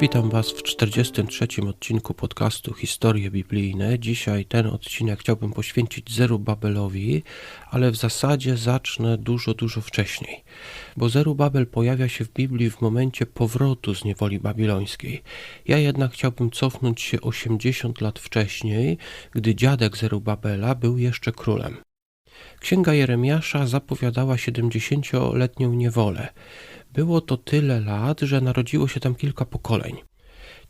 Witam Was w 43. odcinku podcastu Historie Biblijne. Dzisiaj ten odcinek chciałbym poświęcić Zerubabelowi, ale w zasadzie zacznę dużo, dużo wcześniej, bo Zerubabel pojawia się w Biblii w momencie powrotu z niewoli babilońskiej. Ja jednak chciałbym cofnąć się 80 lat wcześniej, gdy dziadek Zerubabela był jeszcze królem. Księga Jeremiasza zapowiadała 70-letnią niewolę. Było to tyle lat, że narodziło się tam kilka pokoleń.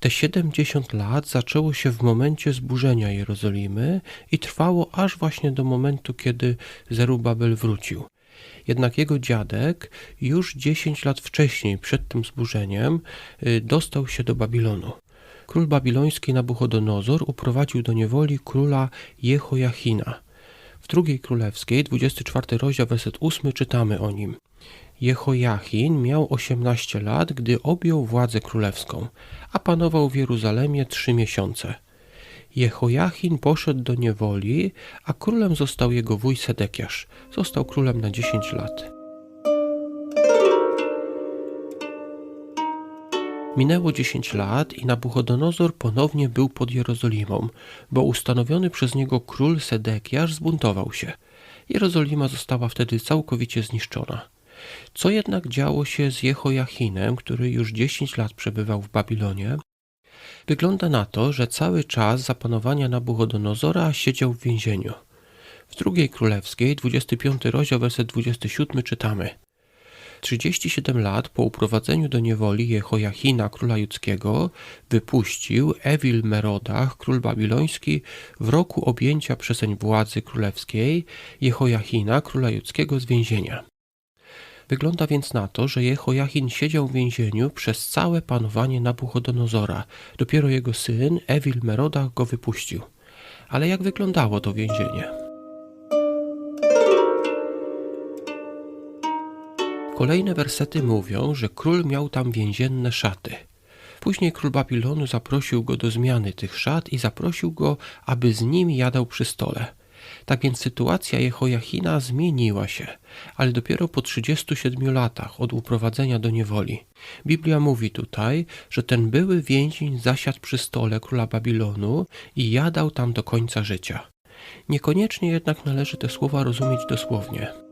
Te 70 lat zaczęło się w momencie zburzenia Jerozolimy i trwało aż właśnie do momentu, kiedy Zerubabel wrócił. Jednak jego dziadek już 10 lat wcześniej, przed tym zburzeniem, y, dostał się do Babilonu. Król babiloński Nabuchodonozor uprowadził do niewoli króla Jehoiachina. Drugiej królewskiej, 24 rozdział, werset 8 czytamy o nim. Jehoiachin miał 18 lat, gdy objął władzę królewską, a panował w Jeruzalemie trzy miesiące. Jehoiachin poszedł do niewoli, a królem został jego wuj Sedekiasz. Został królem na 10 lat. Minęło 10 lat i Nabuchodonozor ponownie był pod Jerozolimą, bo ustanowiony przez niego król Sedekiasz zbuntował się. Jerozolima została wtedy całkowicie zniszczona. Co jednak działo się z Jehoiachinem, który już 10 lat przebywał w Babilonie? Wygląda na to, że cały czas zapanowania Nabuchodonozora siedział w więzieniu. W drugiej królewskiej, 25 rozdział, werset 27 czytamy – 37 lat po uprowadzeniu do niewoli Jehoiachina, króla judzkiego, wypuścił Ewil Merodach, król babiloński, w roku objęcia przeseń władzy królewskiej Jehoiachina, króla judzkiego z więzienia. Wygląda więc na to, że Jehoiachin siedział w więzieniu przez całe panowanie Nabuchodonozora. Dopiero jego syn, Ewil Merodach, go wypuścił. Ale jak wyglądało to więzienie? Kolejne wersety mówią, że król miał tam więzienne szaty. Później król Babilonu zaprosił go do zmiany tych szat i zaprosił go, aby z nim jadał przy stole. Tak więc sytuacja Jehoiachina zmieniła się, ale dopiero po 37 latach od uprowadzenia do niewoli. Biblia mówi tutaj, że ten były więzień zasiadł przy stole króla Babilonu i jadał tam do końca życia. Niekoniecznie jednak należy te słowa rozumieć dosłownie.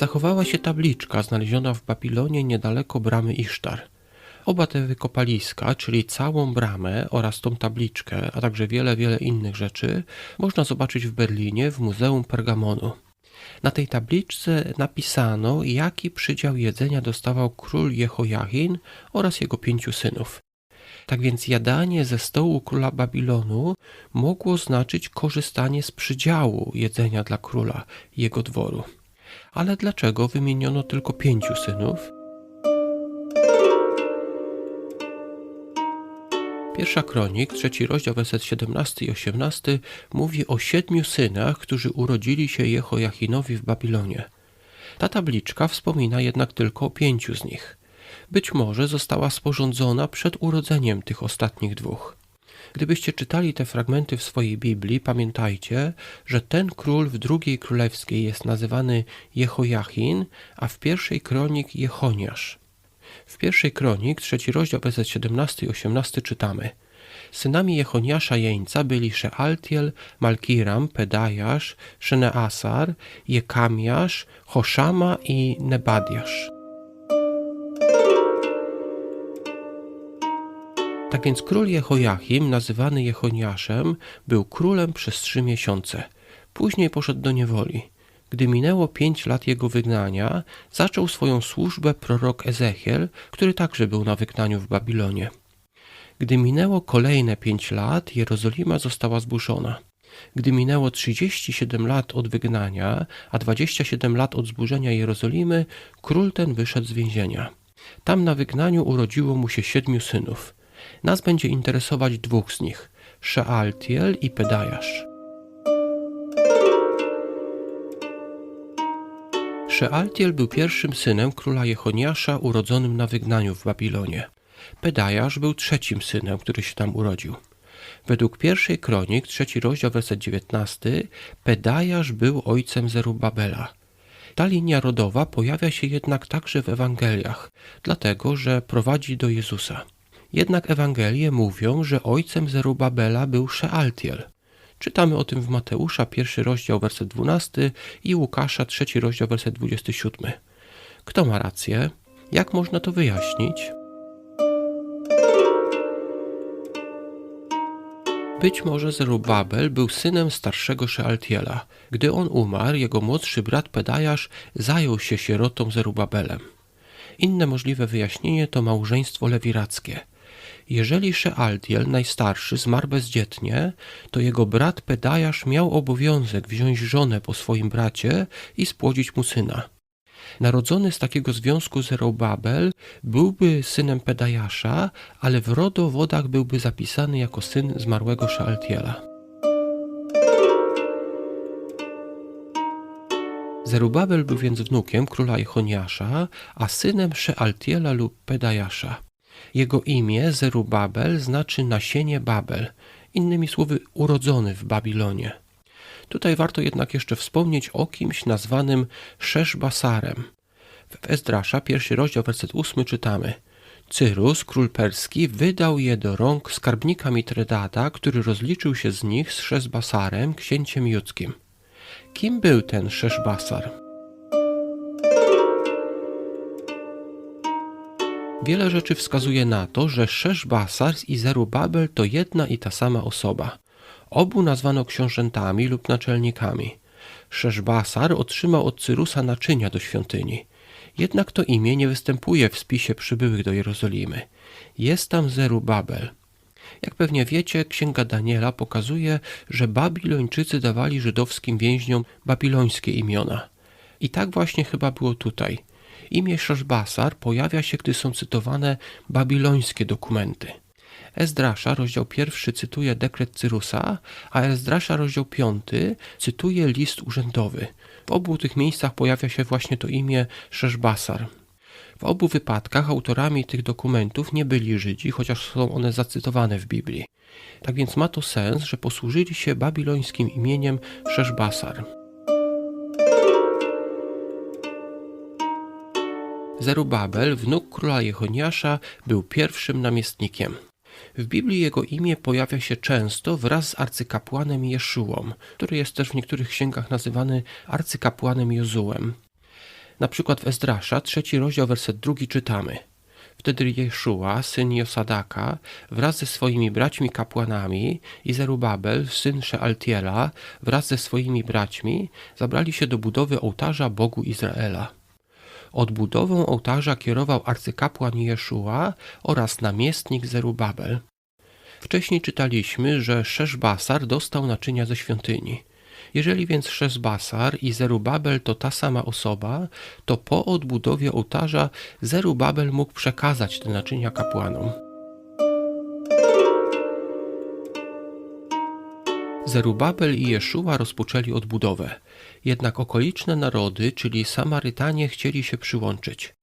Zachowała się tabliczka znaleziona w Babilonie niedaleko bramy Isztar. Oba te wykopaliska, czyli całą bramę oraz tą tabliczkę, a także wiele, wiele innych rzeczy, można zobaczyć w Berlinie w Muzeum Pergamonu. Na tej tabliczce napisano, jaki przydział jedzenia dostawał król Jehoiachin oraz jego pięciu synów. Tak więc jadanie ze stołu króla Babilonu mogło znaczyć korzystanie z przydziału jedzenia dla króla jego dworu. Ale dlaczego wymieniono tylko pięciu synów? Pierwsza kronik, trzeci rozdział, werset 17 i 18 mówi o siedmiu synach, którzy urodzili się Jehoiachinowi w Babilonie. Ta tabliczka wspomina jednak tylko o pięciu z nich. Być może została sporządzona przed urodzeniem tych ostatnich dwóch. Gdybyście czytali te fragmenty w swojej Biblii, pamiętajcie, że ten król w drugiej królewskiej jest nazywany Jehoiachin, a w pierwszej kronik Jehoniasz. W pierwszej kronik, trzeci rozdział, werset 17 i 18 czytamy Synami Jehoniasza jeńca byli Shealtiel, Malkiram, Pedajasz, Szeneasar, Jekamiasz, Hoszama i Nebadiasz. Tak więc król Jehoiachim, nazywany Jehoniaszem, był królem przez trzy miesiące. Później poszedł do niewoli. Gdy minęło pięć lat jego wygnania, zaczął swoją służbę prorok Ezechiel, który także był na wygnaniu w Babilonie. Gdy minęło kolejne pięć lat, Jerozolima została zburzona. Gdy minęło 37 lat od wygnania, a 27 lat od zburzenia Jerozolimy, król ten wyszedł z więzienia. Tam na wygnaniu urodziło mu się siedmiu synów. Nas będzie interesować dwóch z nich, Shealtiel i Pedajasz. Shealtiel był pierwszym synem króla Jehoniasza urodzonym na wygnaniu w Babilonie. Pedajasz był trzecim synem, który się tam urodził. Według pierwszej kronik, trzeci rozdział, werset 19, Pedajasz był ojcem Zerubabela. Ta linia rodowa pojawia się jednak także w Ewangeliach, dlatego że prowadzi do Jezusa. Jednak Ewangelie mówią, że ojcem Zerubabela był Szealtiel. Czytamy o tym w Mateusza, pierwszy rozdział, werset 12 i Łukasza, trzeci rozdział, werset 27. Kto ma rację? Jak można to wyjaśnić? Być może Zerubabel był synem starszego Szealtiela. Gdy on umarł, jego młodszy brat Pedajasz zajął się sierotą Zerubabelem. Inne możliwe wyjaśnienie to małżeństwo lewirackie. Jeżeli Szealtiel, najstarszy, zmarł bezdzietnie, to jego brat Pedajasz miał obowiązek wziąć żonę po swoim bracie i spłodzić mu syna. Narodzony z takiego związku Zerubabel byłby synem Pedajasza, ale w rodowodach byłby zapisany jako syn zmarłego Szealtiela. Zerubabel był więc wnukiem króla Jechoniasza, a synem Szealtiela lub Pedajasza. Jego imię Zerubabel znaczy nasienie Babel, innymi słowy urodzony w Babilonie. Tutaj warto jednak jeszcze wspomnieć o kimś nazwanym Szeszbasarem. W Ezdrasza, pierwszy rozdział, werset ósmy czytamy Cyrus, król perski, wydał je do rąk skarbnika Mitredata, który rozliczył się z nich z Szeszbasarem, księciem judzkim. Kim był ten Szeszbasar? Wiele rzeczy wskazuje na to, że Szeszbasar i Zerubabel to jedna i ta sama osoba. Obu nazwano książętami lub naczelnikami. Szeszbasar otrzymał od Cyrusa naczynia do świątyni. Jednak to imię nie występuje w spisie przybyłych do Jerozolimy. Jest tam Zerubabel. Jak pewnie wiecie, Księga Daniela pokazuje, że Babilończycy dawali żydowskim więźniom babilońskie imiona. I tak właśnie chyba było tutaj. Imię Szeszbasar pojawia się, gdy są cytowane babilońskie dokumenty. Ezdrasza, rozdział pierwszy, cytuje dekret Cyrusa, a Ezdrasza, rozdział piąty, cytuje list urzędowy. W obu tych miejscach pojawia się właśnie to imię Szeszbasar. W obu wypadkach autorami tych dokumentów nie byli Żydzi, chociaż są one zacytowane w Biblii. Tak więc ma to sens, że posłużyli się babilońskim imieniem Szeszbasar. Zerubabel, wnuk króla Jechoniasza, był pierwszym namiestnikiem. W Biblii jego imię pojawia się często wraz z arcykapłanem Jeszułą, który jest też w niektórych księgach nazywany arcykapłanem Jozułem. Na przykład w Ezdrasza, trzeci rozdział, werset drugi czytamy. Wtedy Jeszua, syn Josadaka, wraz ze swoimi braćmi kapłanami i Zerubabel, syn Szealtiela, wraz ze swoimi braćmi, zabrali się do budowy ołtarza Bogu Izraela. Odbudową ołtarza kierował arcykapłan Jeszua oraz namiestnik Zerubabel. Wcześniej czytaliśmy, że Szeszbasar dostał naczynia ze świątyni. Jeżeli więc Szeszbasar i Zerubabel to ta sama osoba, to po odbudowie ołtarza Zerubabel mógł przekazać te naczynia kapłanom. Zerubabel i Jeszua rozpoczęli odbudowę. Jednak okoliczne narody, czyli Samarytanie, chcieli się przyłączyć.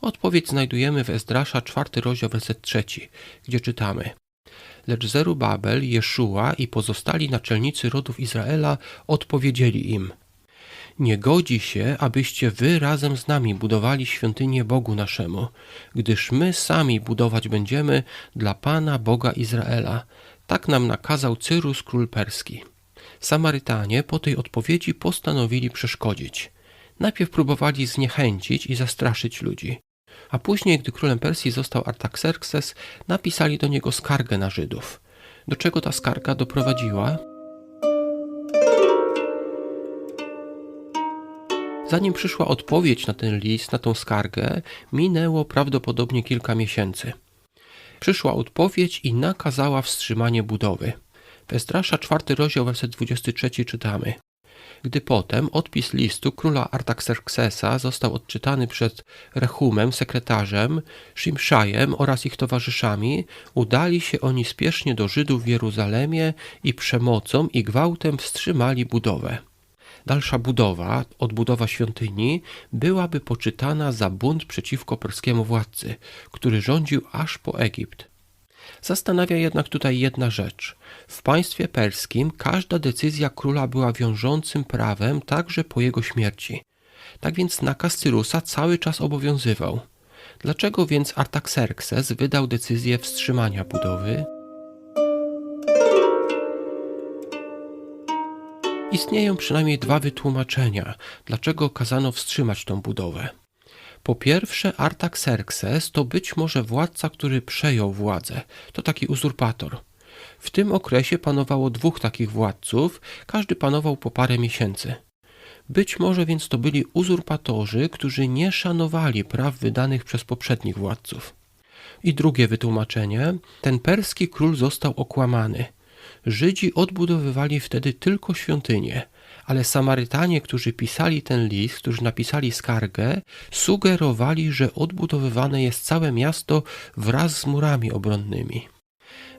Odpowiedź znajdujemy w Ezdrasza, czwarty rozdział, werset trzeci, gdzie czytamy Lecz Zerubabel, Jeszua i pozostali naczelnicy rodów Izraela odpowiedzieli im Nie godzi się, abyście wy razem z nami budowali świątynię Bogu naszemu, gdyż my sami budować będziemy dla Pana Boga Izraela. Tak nam nakazał Cyrus, król perski. Samarytanie po tej odpowiedzi postanowili przeszkodzić. Najpierw próbowali zniechęcić i zastraszyć ludzi, a później, gdy królem Persji został Artaxerxes, napisali do niego skargę na Żydów. Do czego ta skarga doprowadziła? Zanim przyszła odpowiedź na ten list, na tą skargę, minęło prawdopodobnie kilka miesięcy. Przyszła odpowiedź i nakazała wstrzymanie budowy. W Estrasza czwarty rozdział, werset 23 czytamy. Gdy potem odpis listu króla Artaxerxesa został odczytany przed Rechumem, sekretarzem, Szymszajem oraz ich towarzyszami, udali się oni spiesznie do Żydów w Jeruzalemie i przemocą i gwałtem wstrzymali budowę. Dalsza budowa, odbudowa świątyni, byłaby poczytana za bunt przeciwko perskiemu władcy, który rządził aż po Egipt. Zastanawia jednak tutaj jedna rzecz. W państwie perskim każda decyzja króla była wiążącym prawem także po jego śmierci. Tak więc nakaz Cyrusa cały czas obowiązywał. Dlaczego więc Artaxerxes wydał decyzję wstrzymania budowy? Istnieją przynajmniej dwa wytłumaczenia, dlaczego kazano wstrzymać tą budowę. Po pierwsze, Artaxerxes to być może władca, który przejął władzę. To taki uzurpator. W tym okresie panowało dwóch takich władców, każdy panował po parę miesięcy. Być może więc to byli uzurpatorzy, którzy nie szanowali praw wydanych przez poprzednich władców. I drugie wytłumaczenie: ten perski król został okłamany. Żydzi odbudowywali wtedy tylko świątynię, ale Samarytanie, którzy pisali ten list, którzy napisali skargę, sugerowali, że odbudowywane jest całe miasto wraz z murami obronnymi.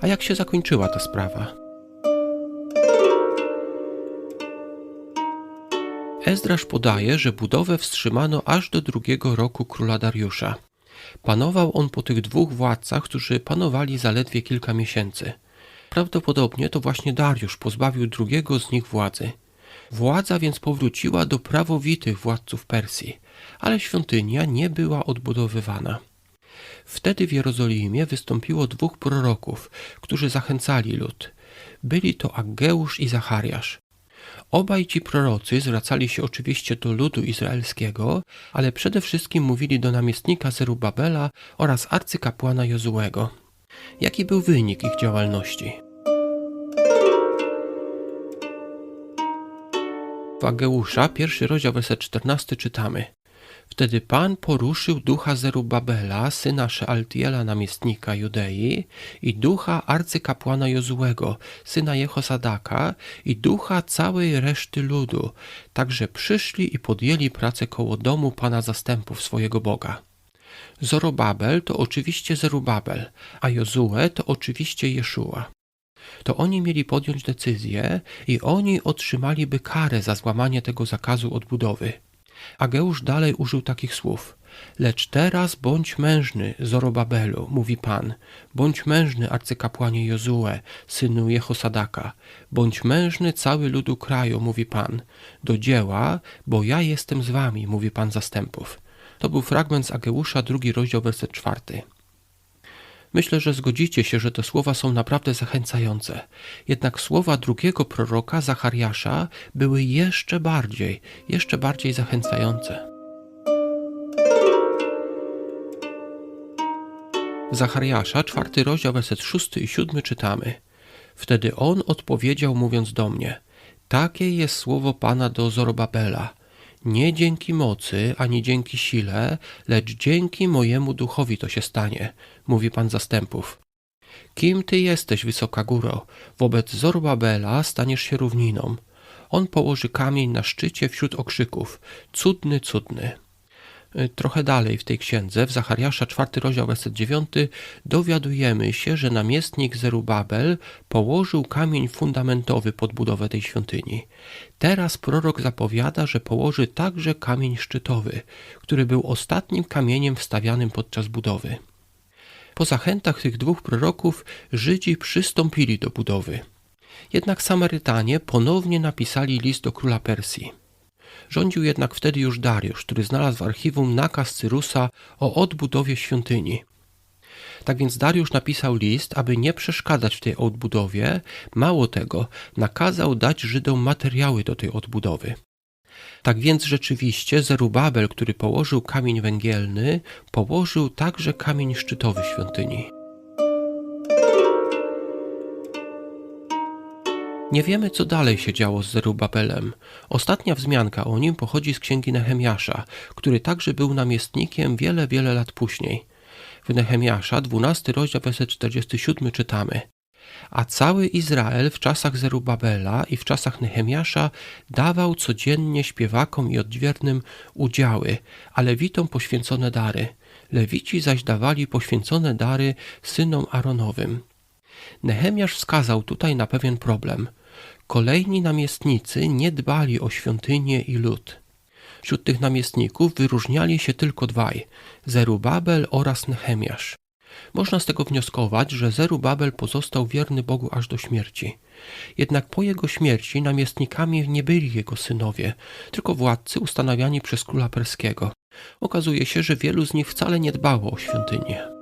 A jak się zakończyła ta sprawa? Ezdrasz podaje, że budowę wstrzymano aż do drugiego roku króla Dariusza. Panował on po tych dwóch władcach, którzy panowali zaledwie kilka miesięcy. Prawdopodobnie to właśnie Dariusz pozbawił drugiego z nich władzy. Władza więc powróciła do prawowitych władców Persji, ale świątynia nie była odbudowywana. Wtedy w Jerozolimie wystąpiło dwóch proroków, którzy zachęcali lud. Byli to Aggeusz i Zachariasz. Obaj ci prorocy zwracali się oczywiście do ludu izraelskiego, ale przede wszystkim mówili do namiestnika Zerubabela oraz arcykapłana Jozułego. Jaki był wynik ich działalności? W Ageusza, pierwszy rozdział, werset 14 czytamy Wtedy Pan poruszył ducha Zerubabela, syna Szealtiela, namiestnika Judei, i ducha arcykapłana Jozułego, syna Jehosadaka, i ducha całej reszty ludu, także przyszli i podjęli pracę koło domu Pana zastępów swojego Boga. Zorobabel to oczywiście Zerubabel, a Jozue to oczywiście Jeszua. To oni mieli podjąć decyzję i oni otrzymaliby karę za złamanie tego zakazu odbudowy. Ageusz dalej użył takich słów. Lecz teraz bądź mężny, Zorobabelu, mówi Pan. Bądź mężny, arcykapłanie Jozue, synu Jehosadaka. Bądź mężny cały ludu kraju, mówi Pan. Do dzieła, bo ja jestem z wami, mówi Pan zastępów. To był fragment z Ageusza, drugi rozdział, werset czwarty. Myślę, że zgodzicie się, że te słowa są naprawdę zachęcające. Jednak słowa drugiego proroka, Zachariasza, były jeszcze bardziej, jeszcze bardziej zachęcające. Zachariasza, czwarty rozdział, werset szósty i siódmy czytamy. Wtedy on odpowiedział, mówiąc do mnie: Takie jest słowo Pana do Zorobabela – nie dzięki mocy, ani dzięki sile, lecz dzięki mojemu duchowi to się stanie, mówi Pan zastępów. Kim ty jesteś, wysoka góro? Wobec Zorbabela staniesz się równiną. On położy kamień na szczycie wśród okrzyków. Cudny, cudny. Y, trochę dalej w tej księdze, w Zachariasza 4 rozdział, werset 9, dowiadujemy się, że namiestnik Zerubabel położył kamień fundamentowy pod budowę tej świątyni. Teraz prorok zapowiada, że położy także kamień szczytowy, który był ostatnim kamieniem wstawianym podczas budowy. Po zachętach tych dwóch proroków Żydzi przystąpili do budowy. Jednak Samarytanie ponownie napisali list do króla Persji. Rządził jednak wtedy już Dariusz, który znalazł w archiwum nakaz Cyrusa o odbudowie świątyni. Tak więc Dariusz napisał list, aby nie przeszkadzać w tej odbudowie, mało tego, nakazał dać Żydom materiały do tej odbudowy. Tak więc rzeczywiście Zerubabel, który położył kamień węgielny, położył także kamień szczytowy świątyni. Nie wiemy, co dalej się działo z Zerubabelem. Ostatnia wzmianka o nim pochodzi z księgi Nehemiasza, który także był namiestnikiem wiele, wiele lat później. W Nehemiasza, 12 rozdział, werset 47 czytamy a cały Izrael w czasach Zerubabela i w czasach Nehemiasza dawał codziennie śpiewakom i odźwiernym udziały, a lewitom poświęcone dary. Lewici zaś dawali poświęcone dary synom Aaronowym. Nehemiasz wskazał tutaj na pewien problem. Kolejni namiestnicy nie dbali o świątynię i lud. Wśród tych namiestników wyróżniali się tylko dwaj: Zerubabel oraz Nehemiasz. Można z tego wnioskować, że Zerubabel pozostał wierny Bogu aż do śmierci. Jednak po jego śmierci namiestnikami nie byli jego synowie, tylko władcy ustanawiani przez króla perskiego. Okazuje się, że wielu z nich wcale nie dbało o świątynię.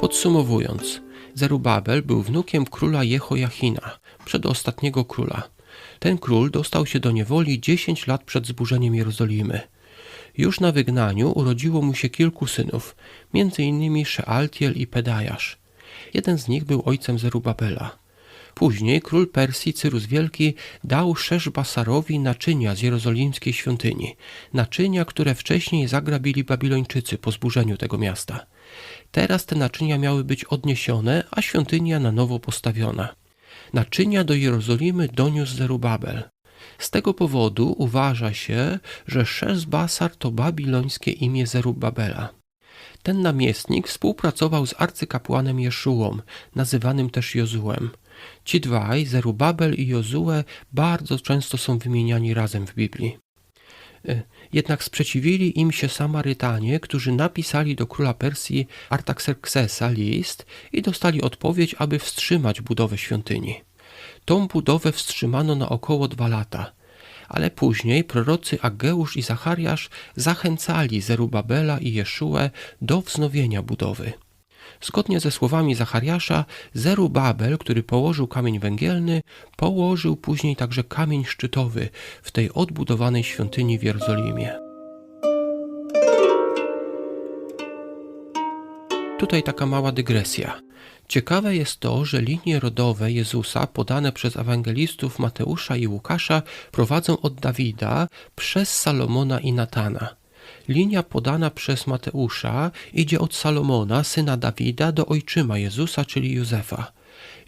Podsumowując, Zerubabel był wnukiem króla Jehojachina, przedostatniego króla. Ten król dostał się do niewoli 10 lat przed zburzeniem Jerozolimy. Już na wygnaniu urodziło mu się kilku synów, m.in. Szealtiel i Pedajasz. Jeden z nich był ojcem Zerubabela. Później król Persji Cyrus Wielki dał Szeszbasarowi naczynia z jerozolimskiej świątyni, naczynia, które wcześniej zagrabili Babilończycy po zburzeniu tego miasta. Teraz te naczynia miały być odniesione, a świątynia na nowo postawiona. Naczynia do Jerozolimy doniósł Zerubabel. Z tego powodu uważa się, że Szesbasar to babilońskie imię Zerubabela. Ten namiestnik współpracował z arcykapłanem Jeszułą, nazywanym też Jozułem. Ci dwaj, Zerubabel i Jozue, bardzo często są wymieniani razem w Biblii. Jednak sprzeciwili im się Samarytanie, którzy napisali do króla Persji Artaxerxesa list i dostali odpowiedź, aby wstrzymać budowę świątyni. Tą budowę wstrzymano na około dwa lata, ale później prorocy Ageusz i Zachariasz zachęcali Zerubabela i Jeszuę do wznowienia budowy. Zgodnie ze słowami Zachariasza, Zerubabel, który położył kamień węgielny, położył później także kamień szczytowy w tej odbudowanej świątyni w Jerozolimie. Tutaj taka mała dygresja. Ciekawe jest to, że linie rodowe Jezusa podane przez ewangelistów Mateusza i Łukasza prowadzą od Dawida przez Salomona i Natana. Linia podana przez Mateusza idzie od Salomona, syna Dawida, do ojczyma Jezusa, czyli Józefa.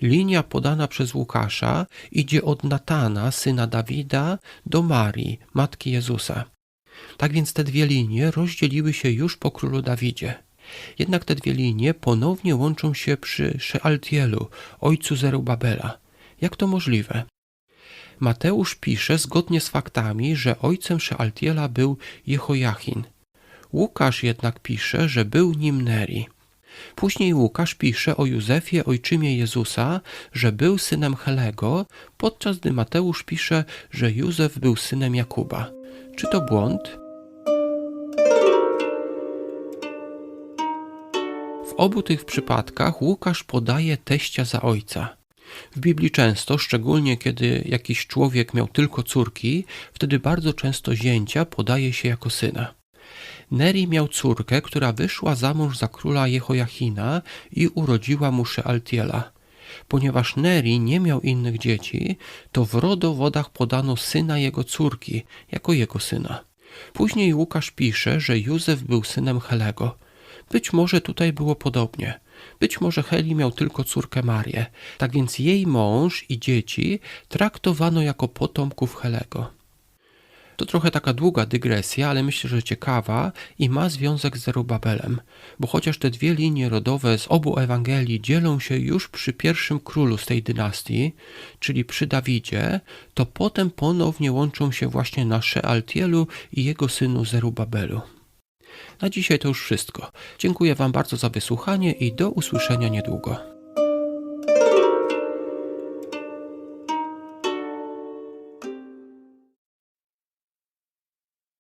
Linia podana przez Łukasza idzie od Natana, syna Dawida, do Marii, matki Jezusa. Tak więc te dwie linie rozdzieliły się już po królu Dawidzie. Jednak te dwie linie ponownie łączą się przy Szealtielu, ojcu Zerubabela. Jak to możliwe? Mateusz pisze zgodnie z faktami, że ojcem Szealtiela był Jehojachin. Łukasz jednak pisze, że był nim Neri. Później Łukasz pisze o Józefie, ojczymie Jezusa, że był synem Helego, podczas gdy Mateusz pisze, że Józef był synem Jakuba. Czy to błąd? W obu tych przypadkach Łukasz podaje teścia za ojca. W Biblii często, szczególnie kiedy jakiś człowiek miał tylko córki, wtedy bardzo często zięcia podaje się jako syna. Neri miał córkę, która wyszła za mąż za króla Jehojachina i urodziła mu Szealtiela. Ponieważ Neri nie miał innych dzieci, to w rodowodach podano syna jego córki jako jego syna. Później Łukasz pisze, że Józef był synem Helego. Być może tutaj było podobnie. Być może Heli miał tylko córkę Marię, tak więc jej mąż i dzieci traktowano jako potomków Helego. To trochę taka długa dygresja, ale myślę, że ciekawa i ma związek z Zerubabelem, bo chociaż te dwie linie rodowe z obu Ewangelii dzielą się już przy pierwszym królu z tej dynastii, czyli przy Dawidzie, to potem ponownie łączą się właśnie na Szealtielu i jego synu Zerubabelu. Na dzisiaj to już wszystko. Dziękuję Wam bardzo za wysłuchanie i do usłyszenia niedługo.